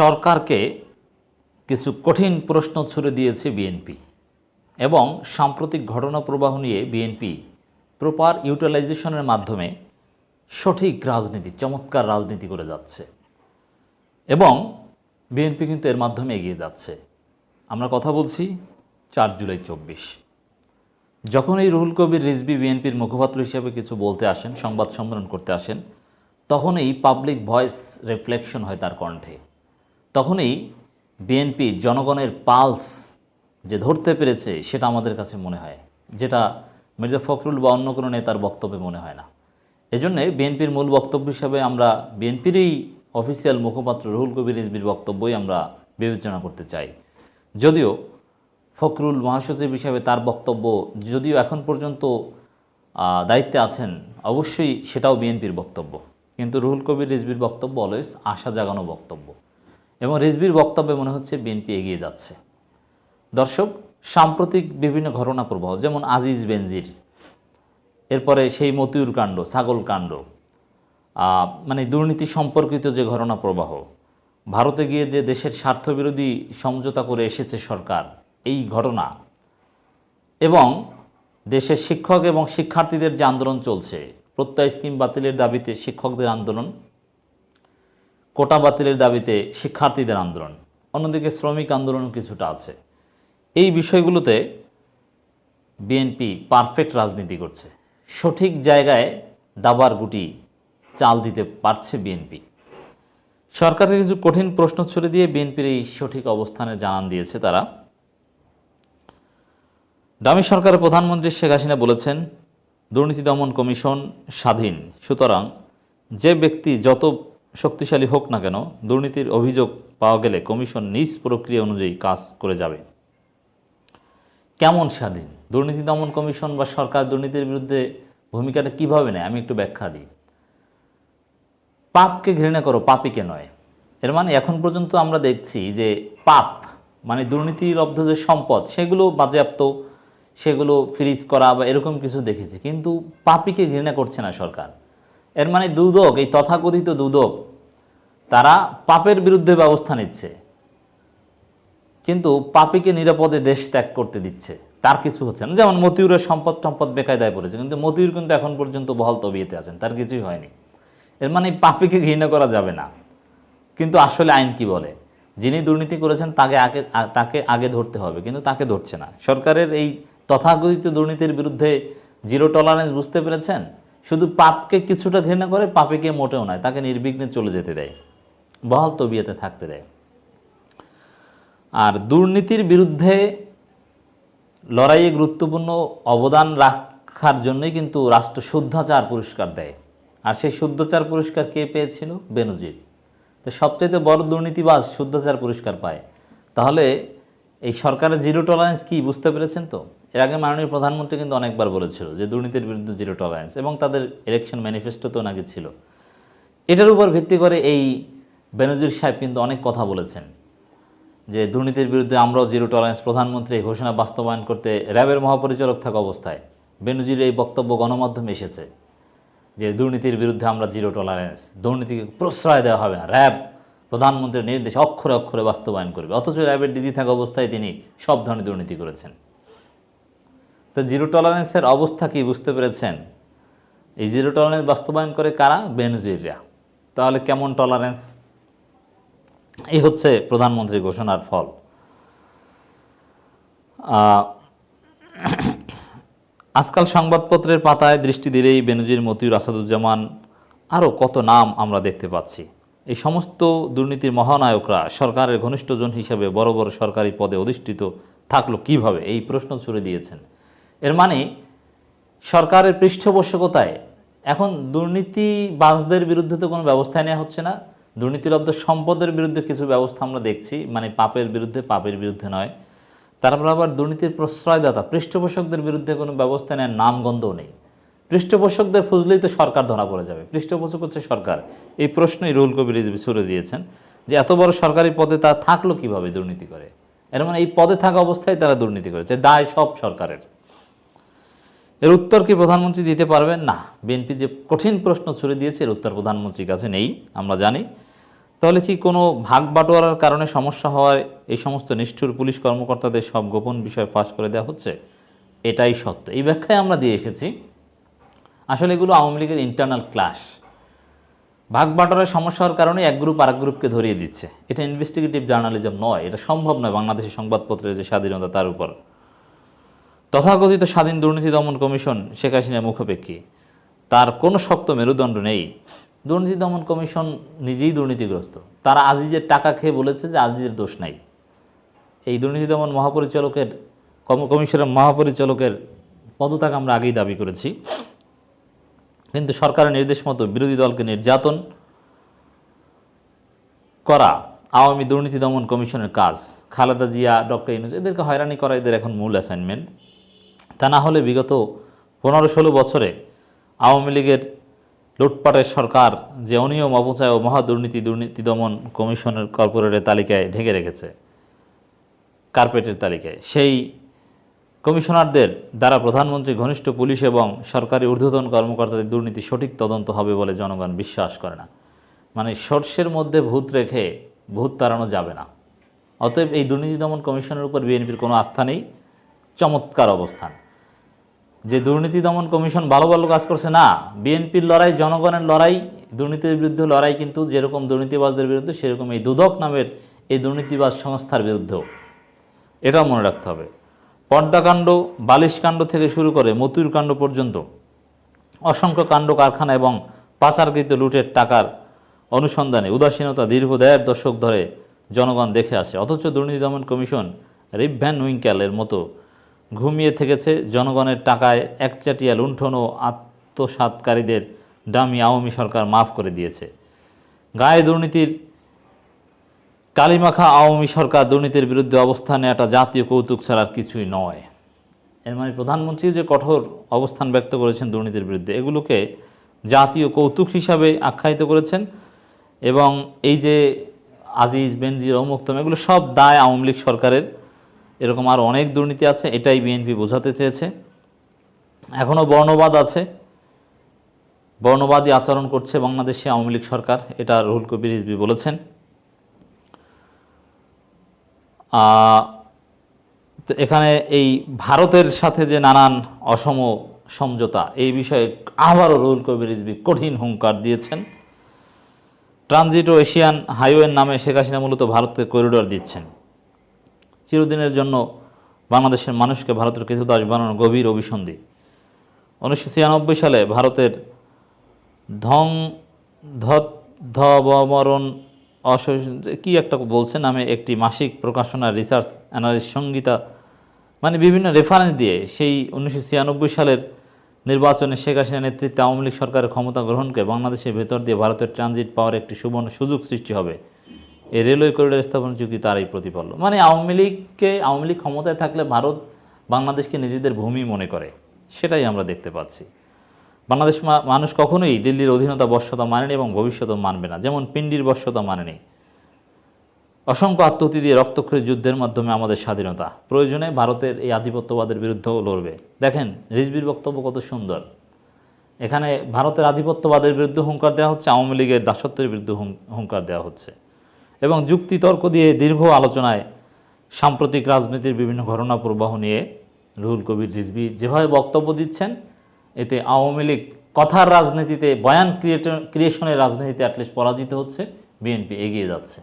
সরকারকে কিছু কঠিন প্রশ্ন ছুড়ে দিয়েছে বিএনপি এবং সাম্প্রতিক ঘটনা প্রবাহ নিয়ে বিএনপি প্রপার ইউটিলাইজেশনের মাধ্যমে সঠিক রাজনীতি, চমৎকার রাজনীতি করে যাচ্ছে এবং বিএনপি কিন্তু এর মাধ্যমে এগিয়ে যাচ্ছে। আমরা কথা বলছি চার জুলাই চব্বিশ। যখন এই রুহুল কবির রিজবি বিএনপির মুখপাত্র হিসেবে কিছু বলতে আসেন, সংবাদ সম্মেলন করতে আসেন তখনই পাবলিক ভয়েস রিফ্লেকশন হয় তার কণ্ঠে। তখনই বিএনপি জনগণের পালস যে ধরতে পেরেছে, সেটা আমাদের কাছে মনে হয়। যেটা মির্জা ফখরুল বা অন্য কোনো নেতার বক্তব্যে মনে হয় না। এজন্যে বিএনপির মূল বক্তব্য হিসাবে আমরা বিএনপিরই অফিসিয়াল মুখপাত্র রুহুল কবির রিজবির বক্তব্যই আমরা বিবেচনা করতে চাই। যদিও ফখরুল মহাসচিব হিসাবে তার বক্তব্য যদিও এখন পর্যন্ত দায়িত্বে আছেন, অবশ্যই সেটাও বিএনপির বক্তব্য। কিন্তু রুহুল কবির রিজবির বক্তব্য অলওয়েজ আশা জাগানো বক্তব্য। এবং রিজবির বক্তব্যে মনে হচ্ছে বিএনপি এগিয়ে যাচ্ছে। দর্শক, সাম্প্রতিক বিভিন্ন ঘটনা প্রবাহ, যেমন আজিজ বেনজির, এরপরে সেই মতিউর কাণ্ড, ছাগল কাণ্ড মানে দুর্নীতি সম্পর্কিত যে ঘটনা প্রবাহ, ভারতে গিয়ে যে দেশের স্বার্থবিরোধী সমঝোতা করে এসেছে সরকার, এই ঘটনা, এবং দেশের শিক্ষক এবং শিক্ষার্থীদের যে আন্দোলন চলছে, প্রত্যয় স্কিম বাতিলের দাবিতে শিক্ষকদের আন্দোলন কোটা বাতিলের দাবিতে শিক্ষার্থীদের আন্দোলন। অন্যদিকে শ্রমিক আন্দোলনও কিছুটা আছে। এই বিষয়গুলোতে বিএনপি পারফেক্ট রাজনীতি করছে। সঠিক জায়গায় দাবার গুটি চাল দিতে পারছে বিএনপি। সরকারকে কিছু কঠিন প্রশ্ন ছুড়ে দিয়ে বিএনপির এই সঠিক অবস্থানে জানান দিয়েছে তারা। ডামি সরকারের প্রধানমন্ত্রী শেখ হাসিনা বলেছেন, দুর্নীতি দমন কমিশন স্বাধীন। সুতরাং যে ব্যক্তি যত শক্তিশালী হোক না কেন, দুর্নীতির অভিযোগ পাওয়া গেলে কমিশন নিজ প্রক্রিয়া অনুযায়ী কাজ করে যাবে। কেমন স্বাধীন? দুর্নীতি দমন কমিশন বা সরকার দুর্নীতির বিরুদ্ধে ভূমিকাটা কীভাবে নেয়? আমি একটু ব্যাখ্যা দিই। পাপকে ঘৃণা করো, পাপিকে নয়। এর মানে এখন পর্যন্ত আমরা দেখছি যে পাপ মানে দুর্নীতিলব্ধ যে সম্পদ, সেগুলো বাজেয়াপ্ত, সেগুলো ফ্রিজ করা বা এরকম কিছু দেখেছি। কিন্তু পাপিকে ঘৃণা করছে না সরকার। এর মানে দুদক, এই তথাকথিত দুদক, তারা পাপের বিরুদ্ধে ব্যবস্থা নিচ্ছে। কিন্তু পাপিকে নিরাপদে দেশ ত্যাগ করতে দিচ্ছে। তার কিছু হচ্ছে না। যেমন মতিউরের সম্পদ সম্পদ বেকায়দায় পড়েছে, কিন্তু মতিউর কিন্তু এখন পর্যন্ত বহাল তবিয়েতে আছেন, তার কিছুই হয়নি। এর মানে পাপিকে ঘৃণা করা যাবে না। কিন্তু আসলে আইন কি বলে? যিনি দুর্নীতি করেছেন, তাকে আগে তাকে আগে ধরতে হবে, কিন্তু তাকে ধরছে না। সরকারের এই তথাকথিত দুর্নীতির বিরুদ্ধে জিরো টলারেন্স বুঝতে পেরেছেন? শুধু পাপকে কিছুটা ঘৃণা করে পাপে পাপিকে মোটেও নয়, তাকে নির্বিঘ্নে চলে যেতে দেয়, বহাল তবিয়েতে থাকতে দেয়। আর দুর্নীতির বিরুদ্ধে লড়াইয়ে গুরুত্বপূর্ণ অবদান রাখার জন্যই কিন্তু রাষ্ট্র শুদ্ধাচার পুরস্কার দেয়। আর সেই শুদ্ধাচার পুরস্কার কে পেয়েছিল? বেনজির। তো সবচেয়ে বড় দুর্নীতিবাজ শুদ্ধাচার পুরস্কার পায়। তাহলে এই সরকারের জিরো টলারেন্স কি, বুঝতে পেরেছেন তো? এর আগে মাননীয় প্রধানমন্ত্রী কিন্তু অনেকবার বলেছিল যে দুর্নীতির বিরুদ্ধে জিরো টলারেন্স এবং তাদের ইলেকশন ম্যানিফেস্টোতেও নাকি ছিল। এটার উপর ভিত্তি করে এই বেনজির সাহেব কিন্তু অনেক কথা বলেছেন যে দুর্নীতির বিরুদ্ধে আমরাও জিরো টলারেন্স প্রধানমন্ত্রী, এই ঘোষণা বাস্তবায়ন করতে র্যাবের মহাপরিচালক থাকা অবস্থায় বেনজির এই বক্তব্য গণমাধ্যমে এসেছে যে দুর্নীতির বিরুদ্ধে আমরা জিরো টলারেন্স দুর্নীতিকে প্রশ্রয় দেওয়া হবে না। র্যাব প্রধানমন্ত্রীর নির্দেশ অক্ষরে অক্ষরে বাস্তবায়ন করবে। অথচ র্যাবের ডিজি থাকা অবস্থায় তিনি সব ধরনের দুর্নীতি করেছেন। তো জিরো টলারেন্সের অবস্থা কি বুঝতে পেরেছেন? এই জিরো টলারেন্স বাস্তবায়ন করে কারা? বেনজিররা তাহলে কেমন টলারেন্স? এই হচ্ছে প্রধানমন্ত্রীর ঘোষণার ফল। আজকাল সংবাদপত্রের পাতায় দৃষ্টি দিলেই বেনজির মতিউর আসাদুজ্জামান আরও কত নাম আমরা দেখতে পাচ্ছি। এই সমস্ত দুর্নীতির মহানায়করা সরকারের ঘনিষ্ঠজন হিসেবে বড় বড় সরকারি পদে অধিষ্ঠিত থাকল কীভাবে? এই প্রশ্ন ছুড়ে দিয়েছেন। এর মানে সরকারের পৃষ্ঠপোষকতায় এখন দুর্নীতিবাজদের বিরুদ্ধে তো কোনো ব্যবস্থা নেওয়া হচ্ছে না। দুর্নীতিলব্ধ সম্পদের বিরুদ্ধে কিছু ব্যবস্থা আমরা দেখছি মানে পাপের বিরুদ্ধে পাপের বিরুদ্ধে নয়। তারপর আবার দুর্নীতির প্রশ্রয়দাতা, পৃষ্ঠপোষকদের বিরুদ্ধে কোনো ব্যবস্থা নেওয়ার নামগন্ধও নেই। পৃষ্ঠপোষকদের ফুজলেই তো সরকার ধরা পড়ে যাবে। পৃষ্ঠপোষক হচ্ছে সরকার। এই প্রশ্নই রুল কবির ছুড়ে দিয়েছেন যে এত বড় সরকারি পদে তারা থাকল কীভাবে দুর্নীতি করে? এর মানে এই পদে থাকা অবস্থায় তারা দুর্নীতি করেছে। দায় সব সরকারের। এর উত্তর কি প্রধানমন্ত্রী দিতে পারবেন? না। বিএনপি যে কঠিন প্রশ্ন ছুড়ে দিয়েছে, এর উত্তর প্রধানমন্ত্রীর কাছে নেই, আমরা জানি। তাহলে কি কোনো ভাগ বাটোয়ারার কারণে সমস্যা হওয়ায় এই সমস্ত নিষ্ঠুর পুলিশ কর্মকর্তাদের সব গোপন বিষয় ফাঁস করে দেওয়া হচ্ছে? এটাই সত্য। এই ব্যাখ্যায় আমরা দিয়ে এসেছি। আসলে এগুলো আওয়ামী লীগের ইন্টারনাল ক্লাস ভাগ বাটোয়ারার সমস্যা হওয়ার কারণে এক গ্রুপ আরেক গ্রুপকে ধরিয়ে দিচ্ছে। এটা ইনভেস্টিগেটিভ জার্নালিজম নয়, এটা সম্ভব নয় বাংলাদেশের সংবাদপত্রের যে স্বাধীনতা তার উপর। তথাকথিত স্বাধীন দুর্নীতি দমন কমিশন শেখ হাসিনার মুখাপেক্ষী। তার কোনো শক্ত মেরুদণ্ড নেই। দুর্নীতি দমন কমিশন নিজেই দুর্নীতিগ্রস্ত। তারা আজিজের টাকা খেয়ে বলেছে যে আজিজের দোষ নাই। এই দুর্নীতি দমন মহাপরিচালকের কমিশনের মহাপরিচালকের পদত্যাগ আমরা আগেই দাবি করেছি। কিন্তু সরকারের নির্দেশ মতো বিরোধী দলকে নির্যাতন করা আওয়ামী দুর্নীতি দমন কমিশনের কাজ। খালেদা জিয়া, ডক্টর ইনুস এদেরকে হয়রানি করা এদের এখন মূল অ্যাসাইনমেন্ট তা না হলে বিগত পনেরো ষোলো বছরে আওয়ামী লীগের লুটপাটের সরকার যে অনিয়ম, অপচয় ও মহা দুর্নীতি দুর্নীতি দমন কমিশনের কর্পোরেটের তালিকায় ঢেকে রেখেছে, কার্পেটের তালিকায়। সেই কমিশনারদের দ্বারা প্রধানমন্ত্রী, ঘনিষ্ঠ পুলিশ এবং সরকারি ঊর্ধ্বতন কর্মকর্তাদের দুর্নীতি সঠিক তদন্ত হবে বলে জনগণ বিশ্বাস করে না। মানে সর্ষের মধ্যে ভূত রেখে ভূত তাড়ানো যাবে না। অতএব এই দুর্নীতি দমন কমিশনের উপর বিএনপির কোনো আস্থা নেই। চমৎকার অবস্থান। যে দুর্নীতি দমন কমিশন ভালো ভালো কাজ করছে, না, বিএনপির লড়াই, জনগণের লড়াই, দুর্নীতির বিরুদ্ধে লড়াই কিন্তু যেরকম দুর্নীতিবাজদের বিরুদ্ধে, সেরকম এই দুদক নামের এই দুর্নীতিবাজ সংস্থার বিরুদ্ধেও। এটাও মনে রাখতে হবে। পর্দাকাণ্ড বালিশকাণ্ড থেকে শুরু করে মতুর কাণ্ড পর্যন্ত, অসংখ্য কাণ্ড, কারখানা এবং পাচারকৃত লুটের টাকার অনুসন্ধানে উদাসীনতা দীর্ঘ দেড় দশক ধরে জনগণ দেখে আসে। অথচ দুর্নীতি দমন কমিশন রিভ্যান উইঙ্কেলের মতো ঘুমিয়ে থেকেছে জনগণের টাকায় একচাটিয়া লুণ্ঠন ও আত্মসাৎকারীদের ডামি আওয়ামী সরকার মাফ করে দিয়েছে। গায়ে দুর্নীতির কালিমাখা আওয়ামী সরকার দুর্নীতির বিরুদ্ধে অবস্থানে একটা জাতীয় কৌতুক ছাড়া আর কিছুই নয়। এর মানে প্রধানমন্ত্রী যে কঠোর অবস্থান ব্যক্ত করেছেন দুর্নীতির বিরুদ্ধে, এগুলোকে জাতীয় কৌতুক হিসাবে আখ্যায়িত করেছেন এবং এই যে আজিজ, বেনজির অমুক্তম এগুলো সব দায় আওয়ামী লীগ সরকারের। এরকম আর অনেক দুর্নীতি আছে, এটাই বিএনপি বোঝাতে চেয়েছে। এখনও বর্ণবাদ আছে। বর্ণবাদী আচরণ করছে বাংলাদেশে আওয়ামী লীগ সরকার, এটা রুহুল কবির রিজভী বলেছেন। তো এখানে এই ভারতের সাথে যে নানান অসম সমঝোতা, এই বিষয়ে আবারও রুহুল কবির রিজভী কঠিন হুঙ্কার দিয়েছেন। ট্রানজিট ও এশিয়ান হাইওয়ের নামে শেখ হাসিনা মূলত ভারতকে করিডোর দিচ্ছেন। চিরদিনের জন্য বাংলাদেশের মানুষকে ভারতের কিছু দাস বানানো গভীর অভিসন্ধি। উনিশশো ছিয়ানব্বই সালে ভারতের ধং ধবমরণ অসহ কি একটা বলছে নামে একটি মাসিক প্রকাশনা রিসার্চ অ্যানালিস সঙ্গীতা মানে বিভিন্ন রেফারেন্স দিয়ে সেই উনিশশো ছিয়ানব্বই সালের নির্বাচনে শেখ হাসিনা নেতৃত্বে আওয়ামী লীগ সরকারের ক্ষমতা গ্রহণকে বাংলাদেশের ভেতর দিয়ে ভারতের ট্রানজিট পাওয়ার একটি সুবর্ণ সুযোগ সৃষ্টি হবে। এই রেলওয়ে করিডোর স্থাপন চুক্তি তারই প্রতিফলন। মানে আওয়ামী লীগকে, আওয়ামী লীগ ক্ষমতায় থাকলে ভারত বাংলাদেশকে নিজেদের ভূমি মনে করে। সেটাই আমরা দেখতে পাচ্ছি। বাংলাদেশ মানুষ কখনোই দিল্লির অধীনতা বশ্যতা মানেনি এবং ভবিষ্যতেও মানবে না। যেমন পিন্ডির বশ্যতা মানেনি। অসংখ্য আত্মহতি দিয়ে রক্তক্ষয়ী যুদ্ধের মাধ্যমে আমাদের স্বাধীনতা। প্রয়োজনে ভারতের এই আধিপত্যবাদের বিরুদ্ধেও লড়বে। দেখেন রিজবির বক্তব্য কত সুন্দর। এখানে ভারতের আধিপত্যবাদের বিরুদ্ধে হুঙ্কার দেওয়া হচ্ছে, আওয়ামী লীগের দাসত্বের বিরুদ্ধে হুঙ্কার দেওয়া হচ্ছে। এবং যুক্তি তর্ক দিয়ে দীর্ঘ আলোচনায় সাম্প্রতিক রাজনীতির বিভিন্ন ঘটনা প্রবাহ নিয়ে রুহুল কবির রিজবি যেভাবে বক্তব্য দিচ্ছেন, এতে আওয়ামী লীগ কথার রাজনীতিতে, বয়ান ক্রিয়েশনের রাজনীতিতে অ্যাটলিস্ট পরাজিত হচ্ছে, বিএনপি এগিয়ে যাচ্ছে।